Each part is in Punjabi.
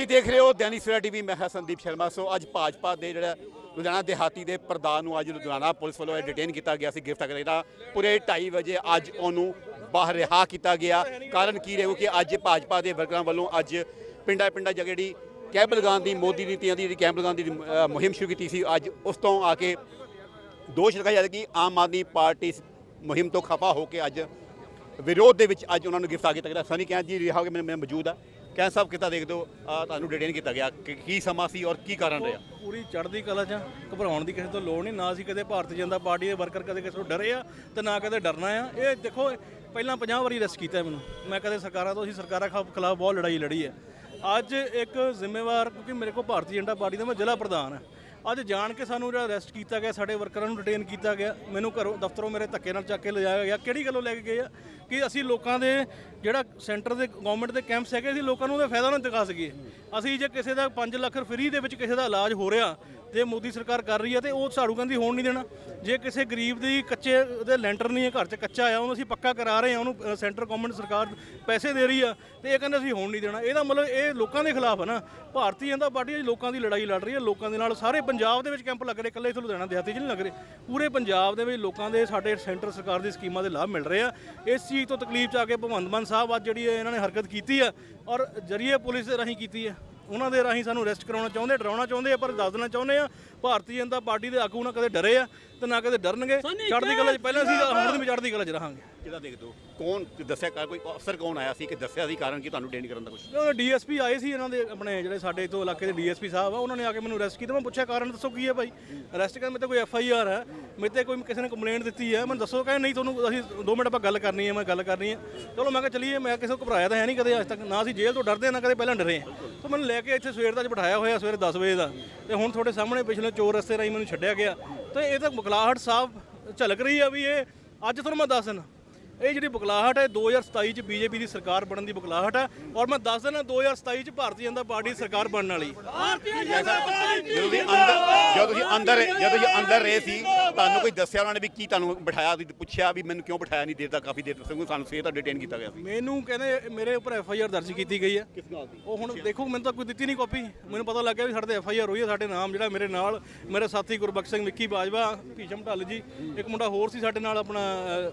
ਤੁਸੀਂ ਦੇਖ ਰਹੇ ਹੋ ਦੈਨਿਕ ਸਵੇਰਾ ਟੀਵੀ, ਮੈਂ ਹਾਂ ਸੰਦੀਪ ਸ਼ਰਮਾ। ਸੋ ਅੱਜ ਭਾਜਪਾ ਦੇ ਜਿਹੜਾ ਲੁਧਿਆਣਾ ਦਿਹਾਤੀ ਦੇ ਪ੍ਰਧਾਨ ਨੂੰ ਅੱਜ ਲੁਧਿਆਣਾ ਪੁਲਿਸ ਵੱਲੋਂ ਡਿਟੇਨ ਕੀਤਾ ਗਿਆ ਸੀ, ਗ੍ਰਿਫਤਾਰ ਕੀਤਾ ਪੂਰੇ 2:30 ਵਜੇ ਅੱਜ ਉਹਨੂੰ ਬਾਹਰ ਰਿਹਾ ਕੀਤਾ ਗਿਆ। ਕਾਰਨ ਕੀ ਰਹੂ? ਕਿ ਅੱਜ ਭਾਜਪਾ ਦੇ ਵਰਕਰਾਂ ਵੱਲੋਂ ਅੱਜ ਪਿੰਡਾਂ ਪਿੰਡਾਂ ਜਗ੍ਹਾ ਜਿਹੜੀ ਕੈਂਪ ਲਗਾਉਣ ਦੀ, ਮੋਦੀ ਨੀਤੀਆਂ ਦੀ ਜਿਹੜੀ ਕੈਂਪ ਲਗਾਉਣ ਦੀ ਮੁਹਿੰਮ ਸ਼ੁਰੂ ਕੀਤੀ ਸੀ, ਅੱਜ ਉਸ ਤੋਂ ਆ ਕੇ ਦੋਸ਼ ਲਗਾਇਆ ਜਾ ਰਿਹਾ ਕਿ ਆਮ ਆਦਮੀ ਪਾਰਟੀ ਇਸ ਮੁਹਿੰਮ ਤੋਂ ਖਫਾ ਹੋ ਕੇ ਅੱਜ ਵਿਰੋਧ ਦੇ ਵਿੱਚ ਅੱਜ ਉਹਨਾਂ ਨੂੰ ਗ੍ਰਿਫਤਾਰ ਕੀਤਾ ਗਿਆ। ਸਨੀ ਕਹਿਣ ਜੀ, ਰਿਹਾ ਹੋ ਕੇ ਮੌਜੂਦ ਆ ਕਹਿਣ ਸਾਹਿਬ ਕਿੱਦਾਂ ਦੇਖਦੇ ਹੋ ਆਹ ਤੁਹਾਨੂੰ ਡਿਟੇਨ ਕੀਤਾ ਗਿਆ। ਕਿ ਕੀ ਸਮਾਂ ਸੀ ਔਰ ਕੀ ਕਾਰਨ ਰਿਹਾ? ਪੂਰੀ ਚੜ੍ਹਦੀ ਕਲਾ 'ਚ ਆ। ਘਬਰਾਉਣ ਦੀ ਕਿਸੇ ਤੋਂ ਲੋੜ ਨਹੀਂ। ਨਾ ਅਸੀਂ ਕਦੇ ਭਾਰਤੀ ਜਨਤਾ ਪਾਰਟੀ ਦੇ ਵਰਕਰ ਕਦੇ ਕਿਸੇ ਤੋਂ ਡਰੇ ਆ ਤੇ ਨਾ ਕਦੇ ਡਰਨਾ ਆ। ਇਹ ਦੇਖੋ, ਪਹਿਲਾਂ 50 ਵਾਰੀ ਰੈਸਟ ਕੀਤਾ ਮੈਨੂੰ। ਮੈਂ ਕਦੇ ਸਰਕਾਰਾਂ ਤੋਂ, ਅਸੀਂ ਸਰਕਾਰਾਂ ਖਿਲਾਫ ਖਿਲਾਫ ਬਹੁਤ ਲੜਾਈ ਲੜੀ ਹੈ ਅੱਜ ਇੱਕ ਜ਼ਿੰਮੇਵਾਰ, ਕਿਉਂਕਿ ਮੇਰੇ ਕੋਲ ਭਾਰਤੀ ਜਨਤਾ ਪਾਰਟੀ ਦਾ ਮੈਂ ਜ਼ਿਲ੍ਹਾ ਪ੍ਰਧਾਨ ਹਾਂ ਅੱਜ ਜਾਣ ਕੇ ਸਾਨੂੰ ਜਿਹੜਾ ਅਰੈਸਟ ਕੀਤਾ ਗਿਆ, ਸਾਡੇ ਵਰਕਰਾਂ ਨੂੰ ਡਿਟੇਨ ਕੀਤਾ ਗਿਆ, ਮੈਨੂੰ ਘਰੋਂ, ਦਫ਼ਤਰੋਂ ਮੇਰੇ ਧੱਕੇ ਨਾਲ ਚੱਕ ਕੇ ਲਿਜਾਇਆ ਗਿਆ। ਕਿਹੜੀ ਗੱਲੋਂ ਲੈ ਕੇ ਗਏ ਆ? ਕਿ ਅਸੀਂ ਲੋਕਾਂ ਦੇ ਜਿਹੜਾ ਸੈਂਟਰ ਦੇ ਗਵਰਨਮੈਂਟ ਦੇ ਕੈਂਪਸ ਹੈਗੇ, ਅਸੀਂ ਲੋਕਾਂ ਨੂੰ ਉਹਦਾ ਫਾਇਦਾ ਨਾ ਦਿਖਾ ਸਕੀਏ। ਅਸੀਂ ਜੇ ਕਿਸੇ ਦਾ 5 ਲੱਖ ਫਰੀ ਦੇ ਵਿੱਚ ਕਿਸੇ ਦਾ ਇਲਾਜ ਹੋ ਰਿਹਾ ਜੇ ਮੋਦੀ ਸਰਕਾਰ ਕਰ ਰਹੀ ਹੈ ਤੇ ਉਹ ਝਾੜੂ ਕਹਿੰਦੀ ਹੋਣ ਨਹੀਂ ਦੇਣਾ। ਜੇ ਕਿਸੇ ਗਰੀਬ ਦੀ ਕੱਚੇ ਉਹਦੇ ਲੈਂਟਰ ਨਹੀਂ ਹੈ, ਘਰ 'ਚ ਕੱਚਾ ਆ ਉਹਨੂੰ ਅਸੀਂ ਪੱਕਾ ਕਰਾ ਰਹੇ ਹਾਂ, ਉਹਨੂੰ ਸੈਂਟਰ ਗਵਰਨਮੈਂਟ ਸਰਕਾਰ ਪੈਸੇ ਦੇ ਰਹੀ ਆ, ਤੇ ਇਹ ਕਹਿੰਦੇ ਅਸੀਂ ਹੋਣ ਨਹੀਂ ਦੇਣਾ। ਇਹਦਾ ਮਤਲਬ ਇਹ ਲੋਕਾਂ ਦੇ ਖਿਲਾਫ ਹੈ ਨਾ। ਭਾਰਤੀ ਜਨਤਾ ਪਾਰਟੀ ਲੋਕਾਂ ਦੀ ਲੜਾਈ ਲੜ ਰਹੀ ਹੈ, ਲੋਕਾਂ ਦੇ ਨਾਲ ਸਾਰੇ ਪੰਜਾਬ ਦੇ ਵਿੱਚ ਕੈਂਪ ਲੱਗ ਰਹੇ, ਇਕੱਲੇ ਇੱਥੇ ਲੁਧਿਆਣਾ ਦਿਹਾਤੀ 'ਚ ਨਹੀਂ ਲੱਗ ਰਹੇ। ਪੂਰੇ ਪੰਜਾਬ ਦੇ ਵਿੱਚ ਲੋਕਾਂ ਦੇ ਸਾਡੇ ਸੈਂਟਰ ਸਰਕਾਰ ਦੀ ਸਕੀਮਾਂ ਦੇ ਲਾਭ ਮਿਲ ਰਹੇ ਆ। ਇਸ ਚੀਜ਼ ਤੋਂ ਤਕਲੀਫ ਚ ਆ ਕੇ ਭਗਵੰਤ ਮਾਨ ਸਾਹਿਬ ਅੱਜ ਜਿਹੜੀ ਇਹ ਇਹਨਾਂ ਨੇ ਹਰਕਤ ਕੀਤੀ ਆ, ਔਰ ਜਰੀਏ ਪੁਲਿਸ ਦੇ ਰਾਹੀਂ ਕੀਤੀ ਆ। ਉਹਨਾਂ ਦੇ ਰਾਹੀਂ ਸਾਨੂੰ ਅਰੈਸਟ ਕਰਾਉਣਾ ਚਾਹੁੰਦੇ ਡਰਾਉਣਾ ਚਾਹੁੰਦੇ ਆ ਪਰ ਦੱਸ ਦੇਣਾ ਚਾਹੁੰਦੇ ਆ ਭਾਰਤੀ ਜਨਤਾ ਪਾਰਟੀ ਦੇ ਆਗੂ ਨਾ ਕਦੇ ਡਰੇ ਆ ਤੇ ਨਾ ਕਦੇ ਡਰਨਗੇ। ਚੜ੍ਹਦੀ ਕਲਾ 'ਚ ਪਹਿਲਾਂ ਸੀ ਹੁਣ ਵੀ ਚੜ੍ਹਦੀ ਕਲਾ 'ਚ ਰਹਾਂਗੇ। ਕਿੱਦਾਂ ਦੇਖਦੇ ਹੋ ਕੌਣ ਦੱਸਿਆ ਕਰ ਕੋਈ ਅਫਸਰ ਕੌਣ ਆਇਆ ਸੀ ਕਿ ਦੱਸਿਆ ਸੀ ਕਾਰਨ ਕਿ ਤੁਹਾਨੂੰ ਡਿਟੇਨ ਕਰਨ ਦਾ ਕੁਝ ਉਹ ਡੀਐਸਪੀ ਆਏ ਸੀ ਇਹਨਾਂ ਦੇ ਆਪਣੇ ਜਿਹੜੇ ਸਾਡੇ ਤੋਂ ਇਲਾਕੇ ਦੇ ਡੀਐਸਪੀ ਸਾਹਿਬ ਆ, ਉਹਨਾਂ ਨੇ ਆ ਕੇ ਮੈਨੂੰ ਅਰੈਸਟ ਕੀਤਾ। ਮੈਂ ਪੁੱਛਿਆ, ਕਾਰਨ ਦੱਸੋ ਕੀ ਹੈ ਭਾਈ? ਅਰੈਸਟ ਕਰਨ ਮੇਰੇ ਤੇ ਕੋਈ ਐਫ ਆਈ ਆਰ ਹੈ। ਮੇਰੇ ਤੇ ਕੋਈ ਕਿਸੇ ਨੇ ਕੰਪਲੇਂਟ ਦਿੱਤੀ ਹੈ। ਮੈਨੂੰ ਦੱਸੋ ਕਹਿੰਦੇ, ਨਹੀਂ, ਤੁਹਾਨੂੰ ਅਸੀਂ 2 ਮਿੰਟ ਆਪਾਂ ਗੱਲ ਕਰਨੀ ਹੈ, ਮੈਂ ਗੱਲ ਕਰਨੀ ਹੈ। ਚਲੋ, ਮੈਂ ਕਿਹਾ, ਚਲੀਏ, ਮੈਂ ਕਿਸੇ ਨੂੰ ਘਬਰਾਇਆ ਤਾਂ ਹੈ ਨਹੀਂ ਕਦੇ ਅੱਜ ਤੱਕ। ਨਾ ਅਸੀਂ ਜੇਲ੍ਹ ਤੋਂ ਡਰਦੇ, ਨਾ ਕਦੇ ਪਹਿਲਾਂ ਡਰੇ ਹਾਂ। ਤਾਂ ਮੈਨੂੰ ਲੈ ਕੇ ਇੱਥੇ ਸਵੇਰ ਦਾ ਅੱਜ ਬਿਠਾਇਆ ਹੋਇਆ, ਸਵੇਰੇ 10 ਵਜੇ ਦਾ। ਤੇ ਹੁਣ ਤੁਹਾਡੇ ਸਾਹਮਣੇ ਪਿਛਲੇ ਚੋਰ ਰਸਤੇ ਰਾਹੀਂ ਮੈਨੂੰ ਛੱਡਿਆ ਗਿਆ। ਤੇ ਇਹ ਤਾਂ ਮੁਕਲਾਹਟ ਸਾਹਿਬ ਝਲਕ ਰਹੀ ਆ ਵੀ ਇਹ ਅੱਜ ਤੁਹਾਨੂੰ ਮੈਂ ਦੱਸ ਦਿੰਦਾ। ਇਹ ਜਿਹੜੀ ਬੁਕਲਾਹਟ ਹੈ 2027 ਚ ਬੀਜੇਪੀ ਦੀ ਸਰਕਾਰ ਬਣਨ ਦੀ ਬੁਕਲਾਹਟ ਹੈ ਔਰ ਮੈਂ ਦੱਸ ਦਿੰਦਾ 2027 ਚ ਭਾਰਤੀ ਜਨਤਾ ਪਾਰਟੀ ਦੀ ਸਰਕਾਰ ਬਣਨ ਵਾਲੀ। ਜਦੋਂ ਤੁਸੀਂ ਅੰਦਰ ਜਦੋਂ ਤੁਸੀਂ ਅੰਦਰ ਜਦੋਂ ਤੁਸੀਂ ਅੰਦਰ ਰਹੇ ਸੀ ਤੁਹਾਨੂੰ ਕੋਈ ਦੱਸਿਆ ਉਹਨਾਂ ਨੇ ਵੀ ਕੀ ਤੁਹਾਨੂੰ ਬਿਠਾਇਆ ਤੁਸੀਂ ਪੁੱਛਿਆ ਵੀ ਮੈਨੂੰ ਕਿਉਂ ਬਿਠਾਇਆ ਨਹੀਂ? ਦੇਰ ਤੱਕ ਕਾਫੀ ਦੇਰ ਤੱਕ ਸਾਨੂੰ ਸਵੇਰ ਤੱਕ ਡਿਟੇਨ ਕੀਤਾ ਗਿਆ ਸੀ। ਮੈਨੂੰ ਕਹਿੰਦੇ ਮੇਰੇ ਉੱਪਰ ਐਫ ਆਈ ਆਰ ਦਰਜ ਕੀਤੀ ਗਈ ਹੈ। ਕਿਸ ਗੱਲ ਦੀ? ਉਹ ਹੁਣ ਦੇਖੋ ਮੈਨੂੰ ਤਾਂ ਕੋਈ ਦਿੱਤੀ ਨਹੀਂ ਕਾਪੀ। ਮੈਨੂੰ ਪਤਾ ਲੱਗ ਗਿਆ ਵੀ ਸਾਡੇ ਤੇ ਐਫ ਆਈ ਆਰ ਹੋਈ ਹੈ ਸਾਡੇ ਨਾਮ ਜਿਹੜਾ ਮੇਰੇ ਨਾਲ ਮੇਰੇ ਸਾਥੀ ਗੁਰਬਖਸ਼ ਸਿੰਘ ਵਿੱਕੀ ਬਾਜਵਾ ਭੀਸ਼ਮ ਢੱਲ ਜੀ ਇੱਕ ਮੁੰਡਾ ਹੋਰ ਸੀ ਸਾਡੇ ਨਾਲ ਆਪਣਾ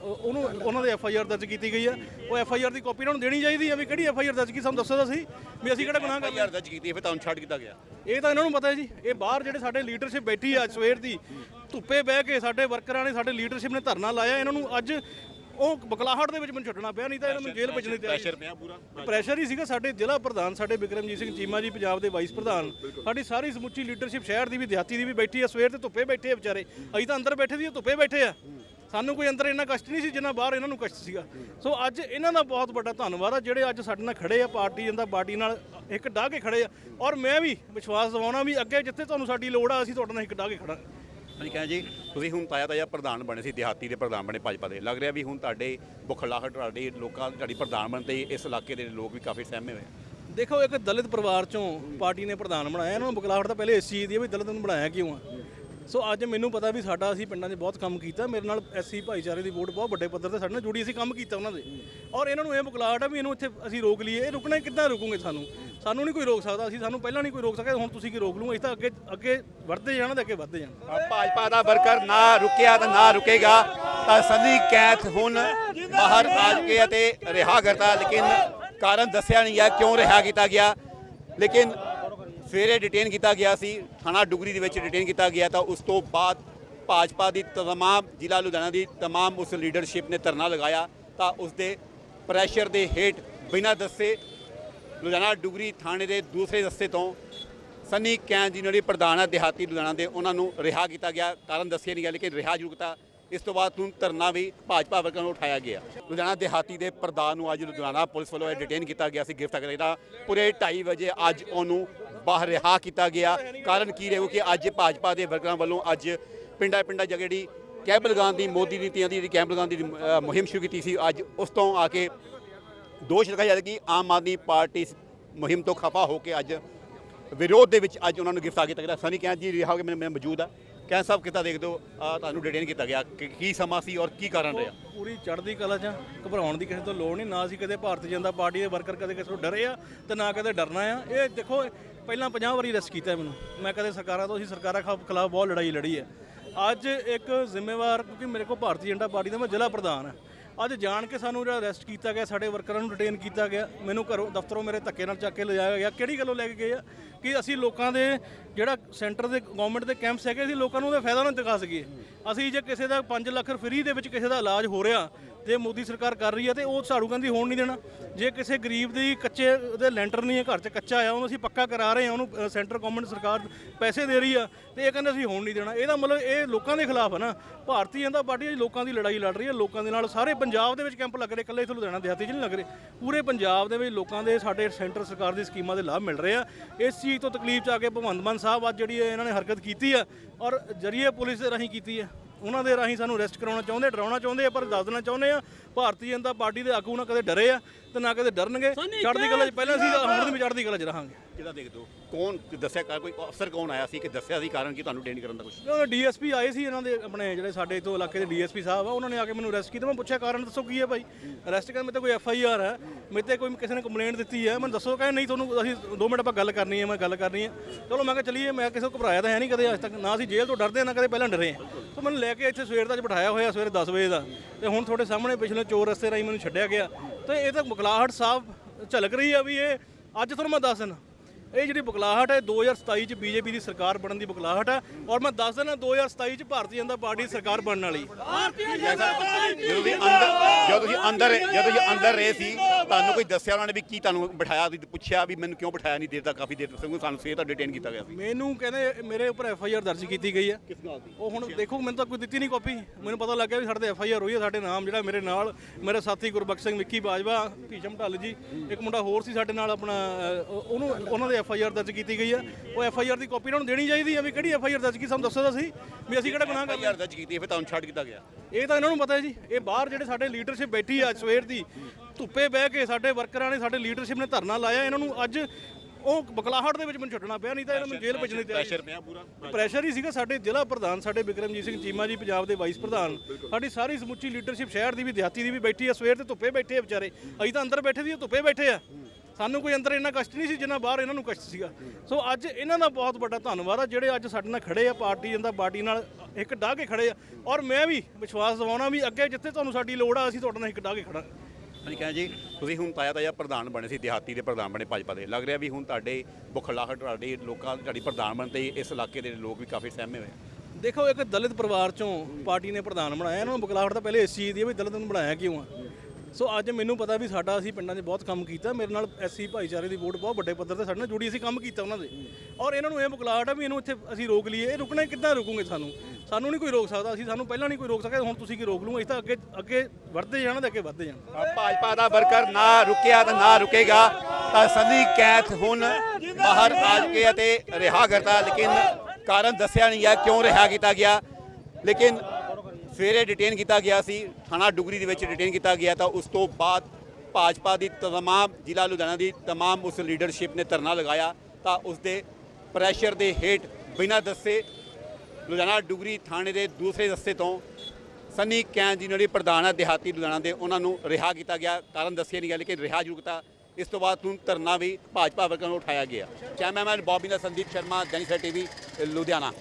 ਉਹਨੂੰ ਉਹਨਾਂ ਦੇ ਐਫ ਆਈ ਆਰ ਦਰਜ ਕੀਤੀ ਗਈ ਹੈ। ਉਹ ਐਫ ਆਈ ਆਰ ਦੀ ਕਾਪੀ ਉਹਨਾਂ ਨੂੰ ਦੇਣੀ ਚਾਹੀਦੀ ਹੈ ਵੀ ਕਿਹੜੀ ਐਫ ਆਈ ਆਰ ਦਰਜ ਕੀਤੀ ਸਾਨੂੰ ਦੱਸੋ ਤਾਂ ਸਹੀ ਵੀ ਅਸੀਂ ਕਿਹੜਾ ਗੁਨਾਹ ਯਾਰ ਦਰਜ ਕੀਤੀ ਫਿਰ ਤੁਹਾਨੂੰ ਛੱਡ ਕੀਤਾ ਗਿਆ। ਇਹ ਤਾਂ ਇਹਨਾਂ ਨੂੰ ਪਤਾ ਹੈ ਜੀ। ਇਹ ਬਾਹਰ ਜਿਹੜੇ ਸਾਡੇ ਲੀਡਰਸ਼ਿਪ ਬੈਠੀ ਆ ਸਵੇਰ ਦੀ ਧੁੱਪੇ ਬਹਿ ਕੇ ਸਾਡੇ ਵਰਕਰਾਂ ਨੇ ਸਾਡੇ ਲੀਡਰਸ਼ਿਪ ਨੇ ਧਰਨਾ ਲਾਇਆ ਇਹਨਾਂ ਨੂੰ ਅੱਜ ਉਹ ਬਕਲਾਹਟ ਦੇ ਵਿੱਚ ਮੈਨੂੰ ਛੱਡਣਾ ਪਿਆ ਨਹੀਂ ਤਾਂ ਇਹਨਾਂ ਨੂੰ ਜੇਲ੍ਹ ਭੇਜਣ ਦੀ ਤਿਆਰੀ ਪ੍ਰੈਸ਼ਰ ਪਿਆ ਪੂਰਾ? ਪ੍ਰੈਸ਼ਰ ਹੀ ਸੀਗਾ ਸਾਡੇ ਜ਼ਿਲ੍ਹਾ ਪ੍ਰਧਾਨ ਸਾਡੇ ਬਿਕਰਮਜੀਤ ਸਿੰਘ ਚੀਮਾ ਜੀ ਪੰਜਾਬ ਦੇ ਵਾਈਸ ਪ੍ਰਧਾਨ। ਸਾਡੀ ਸਾਰੀ ਸਮੁੱਚੀ ਲੀਡਰਸ਼ਿਪ ਸ਼ਹਿਰ ਦੀ ਵੀ ਦਿਹਾਤੀ ਦੀ ਵੀ ਬੈਠੀ ਆ ਸਵੇਰ ਤੇ ਧੁੱਪੇ ਬੈਠੇ ਆ ਵਿਚਾਰੇ। ਅਸੀਂ ਤਾਂ ਅੰਦਰ ਬੈਠੇ ਸੀ ਧੁੱਪੇ ਬੈਠੇ ਆ। ਸਾਨੂੰ ਕੋਈ ਅੰਦਰ ਇੰਨਾ ਕਸ਼ਟ ਨਹੀਂ ਸੀ ਜਿੰਨਾ ਬਾਹਰ ਇਹਨਾਂ ਨੂੰ ਕਸ਼ਟ ਸੀਗਾ। ਸੋ ਅੱਜ ਇਹਨਾਂ ਦਾ ਬਹੁਤ ਵੱਡਾ ਧੰਨਵਾਦ ਆ ਜਿਹੜੇ ਅੱਜ ਸਾਡੇ ਨਾਲ ਖੜੇ ਆ ਪਾਰਟੀ ਜਨਤਾ ਪਾਰਟੀ ਨਾਲ ਇੱਕ ਡਾਹ ਕੇ ਖੜੇ ਆ। ਔਰ ਮੈਂ ਵੀ ਵਿਸ਼ਵਾਸ ਦਿਵਾਉਣਾ ਵੀ ਅੱਗੇ ਜਿੱਥੇ ਤੁਹਾਨੂੰ ਸਾਡੀ ਲੋੜ ਆ ਅਸੀਂ ਤੁਹਾਡੇ ਨਾਲ ਇੱਕ ਡਾਹ ਕੇ ਖੜਾ ਹਾਂਜੀ ਕਹਿੰਦੇ ਜੀ, ਤੁਸੀਂ ਹੁਣ ਤਾਇਆ ਤਾਇਆ ਪ੍ਰਧਾਨ ਬਣੇ ਸੀ, ਦਿਹਾਤੀ ਦੇ ਪ੍ਰਧਾਨ ਬਣੇ ਭਾਜਪਾ ਦੇ, ਲੱਗ ਰਿਹਾ ਵੀ ਹੁਣ ਤੁਹਾਡੇ ਬੁਖਲਾਹਟ, ਤੁਹਾਡੇ ਲੋਕਾਂ, ਤੁਹਾਡੀ ਪ੍ਰਧਾਨ ਬਣ ਤੇ ਇਸ ਇਲਾਕੇ ਦੇ ਲੋਕ ਵੀ ਕਾਫੀ ਸਹਿਮੇ ਹੋਏ ਆ। ਦੇਖੋ, ਇੱਕ ਦਲਿਤ ਪਰਿਵਾਰ ਚੋਂ ਪਾਰਟੀ ਨੇ ਪ੍ਰਧਾਨ ਬਣਾਇਆ, ਇਹਨਾਂ ਨੂੰ ਬਕਲਾਹਟ ਤਾਂ ਪਹਿਲੇ ਇਸ ਚੀਜ਼ ਦੀ ਹੈ ਵੀ ਦਲਿਤ ਨੂੰ ਬਣਾਇਆ ਕਿਉਂ ਆ? ਸੋ ਅੱਜ ਮੈਨੂੰ ਪਤਾ ਵੀ ਸਾਡਾ ਅਸੀਂ ਪਿੰਡਾਂ 'ਚ ਬਹੁਤ ਕੰਮ ਕੀਤਾ, ਮੇਰੇ ਨਾਲ ਐਸਸੀ ਭਾਈਚਾਰੇ ਦੀ ਵੋਟ ਬਹੁਤ ਵੱਡੇ ਪੱਧਰ ਤੇ ਸਾਡੇ ਨਾਲ ਜੁੜੀ ਅਸੀਂ ਕੰਮ ਕੀਤਾ ਉਹਨਾਂ ਦੇ। ਔਰ ਇਹਨਾਂ ਨੂੰ ਇਹ ਬਕਲਾਹਟ ਆ ਵੀ ਇਹਨੂੰ ਇੱਥੇ ਅਸੀਂ ਰੋਕ ਲਈਏ, ਇਹ ਰੁਕਣਾ ਕਿੱਦਾਂ ਰੁਕੂਗੇ ਸਾਨੂੰ? ਸਾਨੂੰ ਨਹੀਂ ਕੋਈ ਰੋਕ ਸਕਦਾ, ਅਸੀਂ ਸਾਨੂੰ ਪਹਿਲਾਂ ਨਹੀਂ ਕੋਈ ਰੋਕ ਸਕਦਾ ਹੁਣ ਤੁਸੀਂ ਕੀ ਰੋਕ ਲੂਗੇ ਅਸੀਂ ਤਾਂ ਅੱਗੇ ਅੱਗੇ ਵੱਧਦੇ ਜਾਣਾ ਤੇ ਅੱਗੇ ਵੱਧਦੇ ਜਾਣਾ। ਭਾਜਪਾ ਦਾ ਵਰਕਰ ਨਾ ਰੁਕਿਆ ਤਾਂ ਨਾ ਰੁਕੇਗਾ, ਤਾਂ ਸੰਨੀ ਕੈਥ ਹੁਣ ਬਾਹਰ ਆ ਕੇ ਅਤੇ ਰਿਹਾ ਕਰਦਾ, ਲੇਕਿਨ ਕਾਰਨ ਦੱਸਿਆ ਨਹੀਂ ਗਿਆ, ਕਿਉਂ ਰਿਹਾ ਕੀਤਾ ਗਿਆ। ਲੇਕਿਨ ਸਵੇਰੇ ਡਿਟੇਨ ਕੀਤਾ ਗਿਆ ਸੀ, ਥਾਣਾ ਡੁਗਰੀ ਦੇ ਵਿੱਚ ਡਿਟੇਨ ਕੀਤਾ ਗਿਆ, ਤਾਂ ਉਸ ਤੋਂ ਬਾਅਦ ਭਾਜਪਾ ਦੀ ਤਮਾਮ, ਜ਼ਿਲ੍ਹਾ ਲੁਧਿਆਣਾ ਦੀ ਤਮਾਮ ਉਸ ਲੀਡਰਸ਼ਿਪ ਨੇ ਧਰਨਾ ਲਗਾਇਆ, ਤਾਂ ਉਸ ਦੇ ਪ੍ਰੈਸ਼ਰ ਦੇ ਹੇਠ ਬਿਨਾਂ ਦੱਸੇ ਲੁਧਿਆਣਾ ਡੁਗਰੀ ਥਾਣੇ ਦੇ ਦੂਸਰੇ ਰਸਤੇ ਤੋਂ ਸਨੀ ਕੈਨ ਜੀ ਜਿਹੜੇ ਪ੍ਰਧਾਨ ਹੈ ਦਿਹਾਤੀ ਲੁਧਿਆਣਾ ਦੇ, ਉਹਨਾਂ ਨੂੰ ਰਿਹਾ ਕੀਤਾ ਗਿਆ, ਕਾਰਨ ਦੱਸਿਆ ਨਹੀਂ ਗਿਆ, ਲੇਕਿਨ ਰਿਹਾ ਜ਼ਰੂਰ ਕੀਤਾ। ਇਸ ਤੋਂ ਬਾਅਦ ਹੁਣ ਧਰਨਾ ਵੀ ਭਾਜਪਾ ਵਰਕਰਾਂ ਨੂੰ ਉਠਾਇਆ ਗਿਆ। ਲੁਧਿਆਣਾ ਦਿਹਾਤੀ ਦੇ ਪ੍ਰਧਾਨ ਨੂੰ ਅੱਜ ਲੁਧਿਆਣਾ ਪੁਲਿਸ ਵੱਲੋਂ ਡਿਟੇਨ ਕੀਤਾ ਗਿਆ ਸੀ, ਗ੍ਰਿਫਤਾਰ ਕੀਤਾ ਪੂਰੇ 2:30 ਵਜੇ ਅੱਜ ਉਹਨੂੰ ਬਾਹਰ ਰਿਹਾ ਕੀਤਾ ਗਿਆ। ਕਾਰਨ ਕੀ ਰਹੂ? ਕਿ ਅੱਜ ਭਾਜਪਾ ਦੇ ਵਰਕਰਾਂ ਵੱਲੋਂ ਅੱਜ ਪਿੰਡਾਂ ਪਿੰਡਾਂ ਜਗ੍ਹਾ ਜਿਹੜੀ ਕੈਂਪ ਲਗਾਉਣ ਦੀ ਮੋਦੀ ਨੀਤੀਆਂ ਦੀ ਜਿਹੜੀ ਕੈਂਪ ਲਗਾਉਣ ਦੀ ਮੁਹਿੰਮ ਸ਼ੁਰੂ ਕੀਤੀ ਸੀ, ਅੱਜ ਉਸ ਤੋਂ ਆ ਕੇ ਦੋਸ਼ ਲਗਾਇਆ ਜਾ ਕਿ ਆਮ ਆਦਮੀ ਪਾਰਟੀ ਮੁਹਿੰਮ ਤੋਂ ਖਫਾ ਹੋ ਕੇ ਅੱਜ ਵਿਰੋਧ ਦੇ ਵਿੱਚ ਅੱਜ ਉਹਨਾਂ ਨੂੰ ਗ੍ਰਿਫਤਾਰ ਕੀਤਾ ਗਿਆ। ਸਨੀ ਕਹਿਣ ਜੀ, ਰਿਹਾ ਹੋ ਮੈਂ ਮੌਜੂਦ ਆ। ਕੈਂ ਸਾਹਿਬ, ਕਿੱਦਾਂ ਦੇਖ ਦਿਓ ਆਹ ਤੁਹਾਨੂੰ ਡਿਟੇਨ ਕੀਤਾ ਗਿਆ। ਕਿ ਕੀ ਸਮਾਂ ਸੀ ਔਰ ਕੀ ਕਾਰਨ ਰਿਹਾ? ਪੂਰੀ ਚੜ੍ਹਦੀ ਕਲਾ 'ਚ ਘਬਰਾਉਣ ਦੀ ਕਿਸੇ ਤੋਂ ਲੋੜ ਨਹੀਂ। ਨਾ ਅਸੀਂ ਕਦੇ ਭਾਰਤੀ ਜਨਤਾ ਪਾਰਟੀ ਦੇ ਵਰਕਰ ਕਦੇ ਕਿਸੇ ਤੋਂ ਡਰੇ ਆ ਤੇ ਨਾ ਕਦੇ ਡਰਨਾ ਆ। ਇਹ ਦੇਖੋ, ਪਹਿਲਾਂ 50 ਵਾਰੀ ਰੈਸਟ ਕੀਤਾ ਮੈਨੂੰ। ਮੈਂ ਕਦੇ ਸਰਕਾਰਾਂ ਤੋਂ, ਅਸੀਂ ਸਰਕਾਰਾਂ ਖਿਲਾਫ ਖਿਲਾਫ ਬਹੁਤ ਲੜਾਈ ਲੜੀ ਹੈ। ਅੱਜ ਇੱਕ ਜ਼ਿੰਮੇਵਾਰ, ਕਿਉਂਕਿ ਮੇਰੇ ਕੋਲ ਭਾਰਤੀ ਜਨਤਾ ਪਾਰਟੀ ਦਾ ਮੈਂ ਜ਼ਿਲ੍ਹਾ ਪ੍ਰਧਾਨ ਹਾਂ। ਅੱਜ ਜਾਣ ਕੇ ਸਾਨੂੰ ਜਿਹੜਾ ਅਰੈਸਟ ਕੀਤਾ ਗਿਆ, ਸਾਡੇ ਵਰਕਰਾਂ ਨੂੰ ਡਿਟੇਨ ਕੀਤਾ ਗਿਆ, ਮੈਨੂੰ ਘਰੋਂ ਦਫ਼ਤਰੋਂ ਮੇਰੇ ਧੱਕੇ ਨਾਲ ਚੱਕ ਕੇ ਲਿਜਾਇਆ ਗਿਆ। ਕਿਹੜੀ ਗੱਲੋਂ ਲੈ ਕੇ ਗਏ ਆ? ਕਿ ਅਸੀਂ ਲੋਕਾਂ ਦੇ ਜਿਹੜਾ ਸੈਂਟਰ ਦੇ ਗਵਰਨਮੈਂਟ ਦੇ ਕੈਂਪਸ ਹੈਗੇ, ਅਸੀਂ ਲੋਕਾਂ ਨੂੰ ਉਹਦਾ ਫਾਇਦਾ ਨਾ ਦਿਖਾ ਸਕੀਏ। ਅਸੀਂ ਜੇ ਕਿਸੇ ਦਾ 5 ਲੱਖ ਫ੍ਰੀ ਦੇ ਵਿੱਚ ਕਿਸੇ ਦਾ ਇਲਾਜ ਹੋ ਰਿਹਾ ਤੇ ਮੋਦੀ ਸਰਕਾਰ ਕਰ ਰਹੀ ਹੈ ਤੇ ਉਹ ਝਾੜੂ ਕਹਿੰਦੀ ਹੋਣ ਨਹੀਂ ਦੇਣਾ। ਜੇ ਕਿਸੇ ਗਰੀਬ ਦੀ ਕੱਚੇ ਉਹਦੇ ਲੈਂਟਰ ਨਹੀਂ ਹੈ, ਘਰ 'ਚ ਕੱਚਾ ਆ ਉਹਨੂੰ ਅਸੀਂ ਪੱਕਾ ਕਰਾ ਰਹੇ ਹਾਂ, ਉਹਨੂੰ ਸੈਂਟਰ ਗਵਰਨਮੈਂਟ ਸਰਕਾਰ ਪੈਸੇ ਦੇ ਰਹੀ ਆ ਤੇ ਇਹ ਕਹਿੰਦੇ ਅਸੀਂ ਹੋਣ ਨਹੀਂ ਦੇਣਾ। ਇਹਦਾ ਮਤਲਬ ਇਹ ਲੋਕਾਂ ਦੇ ਖਿਲਾਫ ਹੈ ਨਾ। ਭਾਰਤੀ ਜਨਤਾ ਪਾਰਟੀ ਲੋਕਾਂ ਦੀ ਲੜਾਈ ਲੜ ਰਹੀ ਹੈ, ਲੋਕਾਂ ਦੇ ਨਾਲ ਸਾਰੇ ਪੰਜਾਬ ਦੇ ਵਿੱਚ ਕੈਂਪ ਲੱਗ ਰਹੇ, ਇਕੱਲੇ ਇੱਥੇ ਲੁਧਿਆਣਾ ਦਿਹਾਤੀ 'ਚ ਨਹੀਂ ਲੱਗ ਰਹੇ। ਪੂਰੇ ਪੰਜਾਬ ਦੇ ਵਿੱਚ ਲੋਕਾਂ ਦੇ ਸਾਡੇ ਸੈਂਟਰ ਸਰਕਾਰ ਦੀ ਸਕੀਮਾਂ ਦੇ ਲਾਭ ਮਿਲ ਰਹੇ ਆ। ਇਸ ਚੀਜ਼ ਤੋਂ ਤਕਲੀਫ 'ਚ ਆ ਕੇ ਭਗਵੰਤ ਮਾਨ ਸਾਹਿਬ ਅੱਜ ਜਿਹੜੀ ਇਹ ਇਹਨਾਂ ਨੇ ਹਰਕਤ ਕੀਤੀ ਹੈ ਔਰ ਜਰੀਏ ਪੁਲਿਸ ਦੇ ਰਾਹੀਂ ਕੀਤੀ ਹੈ ਉਹਨਾਂ ਦੇ ਰਾਹੀਂ ਸਾਨੂੰ ਅਰੈਸਟ ਕਰਾਉਣਾ ਚਾਹੁੰਦੇ ਡਰਾਉਣਾ ਚਾਹੁੰਦੇ ਆ ਪਰ ਦੱਸ ਦੇਣਾ ਚਾਹੁੰਦੇ ਆ ਭਾਰਤੀ ਜਨਤਾ ਪਾਰਟੀ ਦੇ ਆਗੂ ਨਾ ਕਦੇ ਡਰੇ ਆ ਤੇ ਨਾ ਕਦੇ ਡਰਨਗੇ। ਚੜ੍ਹਦੀ ਕਲਾ 'ਚ ਪਹਿਲਾਂ ਸੀ ਹੁਣ ਵੀ ਚੜ੍ਹਦੀ ਕਲਾ 'ਚ ਰਹਾਂਗੇ। ਕਿੱਦਾਂ ਦੇਖਦੇ ਹੋ ਕੌਣ ਦੱਸਿਆ ਕਾ ਕੋਈ ਅਫਸਰ ਕੌਣ ਆਇਆ ਸੀ ਕਿ ਦੱਸਿਆ ਸੀ ਕਾਰਨ ਕੀ ਤੁਹਾਨੂੰ ਡਿਟੇਨ ਕਰਨ ਦਾ ਕੁਝ ਡੀਐਸਪੀ ਆਏ ਸੀ ਇਹਨਾਂ ਦੇ ਆਪਣੇ ਜਿਹੜੇ ਸਾਡੇ ਤੋਂ ਇਲਾਕੇ ਦੇ ਡੀਐਸਪੀ ਸਾਹਿਬ ਆ ਉਹਨਾਂ ਨੇ ਆ ਕੇ ਮੈਨੂੰ ਅਰੈਸਟ ਕੀਤਾ। ਮੈਂ ਪੁੱਛਿਆ ਕਾਰਨ ਦੱਸੋ ਕੀ ਹੈ ਭਾਈ? ਅਰੈਸਟ ਕਰਨ ਮੇਰੇ ਤੇ ਕੋਈ ਐਫ ਆਈ ਆਰ ਹੈ। ਮੇਰੇ ਤੇ ਕੋਈ ਕਿਸੇ ਨੇ ਕੰਪਲੇਂਟ ਦਿੱਤੀ ਹੈ। ਮੈਨੂੰ ਦੱਸੋ ਕਹਿੰਦੇ ਨਹੀਂ ਤੁਹਾਨੂੰ ਅਸੀਂ 2 ਮਿੰਟ ਆਪਾਂ ਗੱਲ ਕਰਨੀ ਹੈ ਮੈਂ ਗੱਲ ਕਰਨੀ ਹੈ। ਚਲੋ ਮੈਂ ਕਿਹਾ ਚਲੀਏ ਮੈਂ ਕਿਸੇ ਤੋਂ ਘਬਰਾਇਆ ਤਾਂ ਹੈ ਨਹੀਂ ਕਦੇ ਅੱਜ ਤੱਕ। ਨਾ ਅਸੀਂ ਜੇਲ੍ਹ ਤੋਂ ਡਰਦੇ ਹਾਂ, ਨਾ ਕਦੇ ਪਹਿਲਾਂ ਡਰੇ ਸੋ ਮੈਨੂੰ ਲੈ ਕੇ ਇੱਥੇ ਸਵੇਰ ਦਾ ਅੱਜ ਬਿਠਾਇਆ ਹੋਇਆ, ਸਵੇਰੇ 10 ਵਜੇ ਦਾ। ਤੇ ਹੁਣ ਤੁਹਾਡੇ ਸਾਹਮਣੇ ਪਿਛਲੇ ਚੋਰ ਰਸਤੇ ਰਾਹੀਂ ਮੈਨੂੰ ਛੱਡਿਆ ਗਿਆ। ਤੇ ਇਹ ਤਾਂ ਮੁਕਲਾਹਟ ਸਾਹਿਬ ਝਲਕ ਰਹੀ ਆ ਵੀ ਇਹ ਅੱਜ ਤੁਹਾਨੂੰ ਮੈਂ ਦੱਸ ਦਿੰਦਾ। ਇਹ ਜਿਹੜੀ ਬੁਕਲਾਹਟ ਹੈ 2027 ਚ ਬੀਜੇਪੀ ਦੀ ਸਰਕਾਰ ਬਣਨ ਦੀ ਬੁਕਲਾਹਟ ਹੈ ਔਰ ਮੈਂ ਦੱਸ ਦਿੰਦਾ 2027 ਚ ਭਾਰਤੀ ਜਨਤਾ ਪਾਰਟੀ ਦੀ ਸਰਕਾਰ ਬਣਨ ਵਾਲੀ। ਜਦੋਂ ਤੁਸੀਂ ਅੰਦਰ ਜਦੋਂ ਤੁਸੀਂ ਅੰਦਰ ਜਦੋਂ ਤੁਸੀਂ ਅੰਦਰ ਰਹੇ ਸੀ ਤੁਹਾਨੂੰ ਕੋਈ ਦੱਸਿਆ ਉਹਨਾਂ ਨੇ ਵੀ ਕੀ ਤੁਹਾਨੂੰ ਬਿਠਾਇਆ ਤੁਸੀਂ ਪੁੱਛਿਆ ਵੀ ਮੈਨੂੰ ਕਿਉਂ ਬਿਠਾਇਆ ਨਹੀਂ ਦੇਰ ਤੱਕ ਕਾਫੀ ਦੇਰ ਤੱਕ? ਸਾਨੂੰ ਸਵੇਰ ਤੱਕ ਡਿਟੇਨ ਕੀਤਾ ਗਿਆ ਸੀ। ਮੈਨੂੰ ਕਹਿੰਦੇ ਮੇਰੇ ਉੱਪਰ ਐਫ ਆਈ ਆਰ ਦਰਜ ਕੀਤੀ ਗਈ ਹੈ। ਕਿਸ ਗੱਲ ਦੀ? ਉਹ ਹੁਣ ਦੇਖੋ ਮੈਨੂੰ ਤਾਂ ਕੋਈ ਦਿੱਤੀ ਨਹੀਂ ਕਾਪੀ। ਮੈਨੂੰ ਪਤਾ ਲੱਗਿਆ ਵੀ ਸਾਡੇ ਤੇ ਐਫ ਆਈ ਆਰ ਹੋਈ ਹੈ ਸਾਡੇ ਨਾਮ ਜਿਹੜਾ ਮੇਰੇ ਨਾਲ ਮੇਰੇ ਸਾਥੀ ਗੁਰਬਖਸ਼ ਸਿੰਘ ਵਿੱਕੀ ਬਾਜਵਾ ਭੀਸ਼ਮ ਢੱਲ ਜੀ ਇੱਕ ਮੁੰਡਾ ਹੋਰ ਸੀ ਸਾਡੇ ਨਾਲ ਆਪਣਾ ਉਹਨੂੰ ਉਹਨਾਂ ਦੇ ਐਫ ਆਈ ਆਰ ਦਰਜ ਕੀਤੀ ਗਈ ਹੈ। ਉਹ ਐਫ ਆਈ ਆਰ ਦੀ ਕਾਪੀ ਉਹਨਾਂ ਨੂੰ ਦੇਣੀ ਚਾਹੀਦੀ ਹੈ ਵੀ ਕਿਹੜੀ ਐਫ ਆਈ ਆਰ ਦਰਜ ਕੀਤੀ ਸਾਨੂੰ ਦੱਸੋ ਤਾਂ ਸਹੀ। ਵੀ ਅਸੀਂ ਕਿਹੜਾ ਗੁਨਾਹ ਕਰ ਲਿਆ ਯਾਰ ਦਰਜ ਕੀਤੀ ਫਿਰ ਤੁਹਾਨੂੰ ਛੱਡ ਕੀਤਾ ਗਿਆ। ਇਹ ਤਾਂ ਇਹਨਾਂ ਨੂੰ ਪਤਾ ਹੈ ਜੀ। ਇਹ ਬਾਹਰ ਜਿਹੜੇ ਸਾਡੇ ਲੀਡਰਸ਼ਿਪ ਬੈਠੀ ਆ ਸਵੇਰ ਦੀ ਧੁੱਪੇ ਬਹਿ ਕੇ ਸਾਡੇ ਵਰਕਰਾਂ ਨੇ ਸਾਡੇ ਲੀਡਰਸ਼ਿਪ ਨੇ ਧਰਨਾ ਲਾਇਆ ਇਹਨਾਂ ਨੂੰ ਅੱਜ ਉਹ ਬਕਲਾਹਟ ਦੇ ਵਿੱਚ ਮੈਨੂੰ ਛੱਡਣਾ ਪਿਆ ਨਹੀਂ ਤਾਂ ਇਹਨਾਂ ਨੂੰ ਜੇਲ੍ਹ ਭੇਜਣੇ ਤੇ ਪ੍ਰੈਸ਼ਰ ਪਿਆ ਪੂਰਾ। ਪ੍ਰੈਸ਼ਰ ਹੀ ਸੀਗਾ ਸਾਡੇ ਜ਼ਿਲ੍ਹਾ ਪ੍ਰਧਾਨ ਸਾਡੇ ਬਿਕਰਮਜੀਤ ਸਿੰਘ ਚੀਮਾ ਜੀ ਪੰਜਾਬ ਦੇ ਵਾਈਸ ਪ੍ਰਧਾਨ। ਸਾਡੀ ਸਾਰੀ ਸਮੁੱਚੀ ਲੀਡਰਸ਼ਿਪ ਸ਼ਹਿਰ ਦੀ ਵੀ ਦਿਹਾਤੀ ਦੀ ਵੀ ਬੈਠੀ ਆ ਸਵੇਰ ਤੇ ਧੁੱਪੇ ਬੈਠੇ ਆ ਵਿਚਾਰੇ। ਅਸੀਂ ਤਾਂ ਅੰਦਰ ਬੈਠੇ ਸੀ ਉਹ ਧੁੱਪੇ ਬੈਠੇ ਆ। ਸਾਨੂੰ ਕੋਈ ਅੰਦਰ ਇੰਨਾ ਕਸ਼ਟ ਨਹੀਂ ਸੀ ਜਿੰਨਾ ਬਾਹਰ ਇਹਨਾਂ ਨੂੰ ਕਸ਼ਟ ਸੀਗਾ। ਸੋ ਅੱਜ ਇਹਨਾਂ ਦਾ ਬਹੁਤ ਵੱਡਾ ਧੰਨਵਾਦ ਆ ਜਿਹੜੇ ਅੱਜ ਸਾਡੇ ਨਾਲ ਖੜੇ ਆ ਪਾਰਟੀ ਜਨਤਾ ਪਾਰਟੀ ਨਾਲ ਇੱਕ ਡਾਹ ਕੇ ਖੜੇ ਆ। ਔਰ ਮੈਂ ਵੀ ਵਿਸ਼ਵਾਸ ਦਿਵਾਉਣਾ ਵੀ ਅੱਗੇ ਜਿੱਥੇ ਤੁਹਾਨੂੰ ਸਾਡੀ ਲੋੜ ਆ ਅਸੀਂ ਤੁਹਾਡੇ ਨਾਲ ਇੱਕ ਡਾਹ ਕੇ ਖੜਾਂਗੇ। ਹਾਂਜੀ ਕਹਿੰਦੇ ਜੀ ਤੁਸੀਂ ਹੁਣ ਤਾਇਆ ਤਾਇਆ ਪ੍ਰਧਾਨ ਬਣੇ ਸੀ ਦਿਹਾਤੀ ਦੇ ਪ੍ਰਧਾਨ ਬਣੇ ਭਾਜਪਾ ਦੇ। ਲੱਗ ਰਿਹਾ ਵੀ ਹੁਣ ਤੁਹਾਡੇ ਬੁਖਲਾਹਟ ਤੁਹਾਡੇ ਲੋਕਾਂ ਤੁਹਾਡੀ ਪ੍ਰਧਾਨ ਬਣ ਤੇ ਇਸ ਇਲਾਕੇ ਦੇ ਲੋਕ ਵੀ ਕਾਫੀ ਸਹਿਮੇ ਹੋਏ ਦੇਖੋ ਇੱਕ ਦਲਿਤ ਪਰਿਵਾਰ ਚੋਂ ਪਾਰਟੀ ਨੇ ਪ੍ਰਧਾਨ ਬਣਾਇਆ ਇਹਨਾਂ ਨੂੰ ਬਕਲਾਹਟ ਤਾਂ ਪਹਿਲੇ ਇਸ ਚੀਜ਼ ਦੀ ਹੈ ਵੀ ਦਲਿਤ ਨੂੰ ਬਣਾਇਆ ਕਿਉਂ ਆ? ਸੋ ਅੱਜ ਮੈਨੂੰ ਪਤਾ ਵੀ ਸਾਡਾ ਅਸੀਂ ਪਿੰਡਾਂ 'ਚ ਬਹੁਤ ਕੰਮ ਕੀਤਾ। ਮੇਰੇ ਨਾਲ ਐਸਸੀ ਭਾਈਚਾਰੇ ਦੀ ਵੋਟ ਬਹੁਤ ਵੱਡੇ ਪੱਧਰ ਤੇ ਸਾਡੇ ਨਾਲ ਜੁੜੀ ਅਸੀਂ ਕੰਮ ਕੀਤਾ ਉਹਨਾਂ ਦੇ। ਔਰ ਇਹਨਾਂ ਨੂੰ ਇਹ ਬਕਲਾਹਟ ਆ ਵੀ ਇਹਨੂੰ ਇੱਥੇ ਅਸੀਂ ਰੋਕ ਲਈਏ। ਇਹ ਰੁਕਣਾ ਕਿੱਦਾਂ ਰੁਕੂਗੇ ਸਾਨੂੰ? ਸਾਨੂੰ ਨਹੀਂ ਕੋਈ ਰੋਕ ਸਕਦਾ। ਅਸੀਂ ਸਾਨੂੰ ਪਹਿਲਾਂ ਨਹੀਂ ਕੋਈ ਰੋਕ ਸਕਦਾ। ਹੁਣ ਤੁਸੀਂ ਕੀ ਰੋਕ ਲੂਗੇ ਅਸੀਂ ਤਾਂ ਅੱਗੇ ਅੱਗੇ ਵੱਧਦੇ ਜਾਣਾ ਤੇ ਅੱਗੇ ਵੱਧਦੇ ਜਾਣਾ। ਭਾਜਪਾ ਦਾ ਵਰਕਰ ਨਾ ਰੁਕਿਆ ਤਾਂ ਨਾ ਰੁਕੇਗਾ। ਤਾਂ ਸੰਨੀ ਕੈਥ ਹੁਣ ਬਾਹਰ ਆ ਕੇ ਅਤੇ ਰਿਹਾ ਕਰਤਾ ਲੇਕਿਨ ਕਾਰਨ ਦੱਸਿਆ ਨਹੀਂ ਗਿਆ। ਕਿਉਂ ਰਿਹਾ ਕੀਤਾ ਗਿਆ? ਲੇਕਿਨ ਸਵੇਰੇ ਡਿਟੇਨ ਕੀਤਾ ਗਿਆ ਸੀ। ਥਾਣਾ ਡੁਗਰੀ ਦੇ ਵਿੱਚ ਡਿਟੇਨ ਕੀਤਾ ਗਿਆ ਤਾਂ ਉਸ ਤੋਂ ਬਾਅਦ ਭਾਜਪਾ ਦੀ ਤਮਾਮ, ਜ਼ਿਲ੍ਹਾ ਲੁਧਿਆਣਾ ਦੀ ਤਮਾਮ ਉਸ ਲੀਡਰਸ਼ਿਪ ਨੇ ਧਰਨਾ ਲਗਾਇਆ ਤਾਂ ਉਸ ਦੇ ਪ੍ਰੈਸ਼ਰ ਦੇ ਹੇਠ ਬਿਨਾਂ ਦੱਸੇ ਲੁਧਿਆਣਾ ਡੁਗਰੀ ਥਾਣੇ ਦੇ ਦੂਸਰੇ ਰਸਤੇ ਤੋਂ ਸੰਨੀ ਕੈਨ ਜੀ ਜਿਹੜੇ ਪ੍ਰਧਾਨ ਹੈ ਦਿਹਾਤੀ ਲੁਧਿਆਣਾ ਦੇ, ਉਹਨਾਂ ਨੂੰ ਰਿਹਾ ਕੀਤਾ ਗਿਆ। ਕਾਰਨ ਦੱਸਿਆ ਨਹੀਂ ਗਿਆ ਲੇਕਿਨ ਰਿਹਾ ਜ਼ਰੂਰ ਕੀਤਾ। ਇਸ ਤੋਂ ਬਾਅਦ ਹੁਣ ਧਰਨਾ ਵੀ ਭਾਜਪਾ ਵਰਕਰਾਂ ਨੂੰ ਉਠਾਇਆ ਗਿਆ। ਕੈਮਰਾਮੈਨ ਬੌਬੀ ਦਾ ਸੰਦੀਪ ਸ਼ਰਮਾ ਦੈਨਿਕ ਟੀਵੀ, ਲੁਧਿਆਣਾ।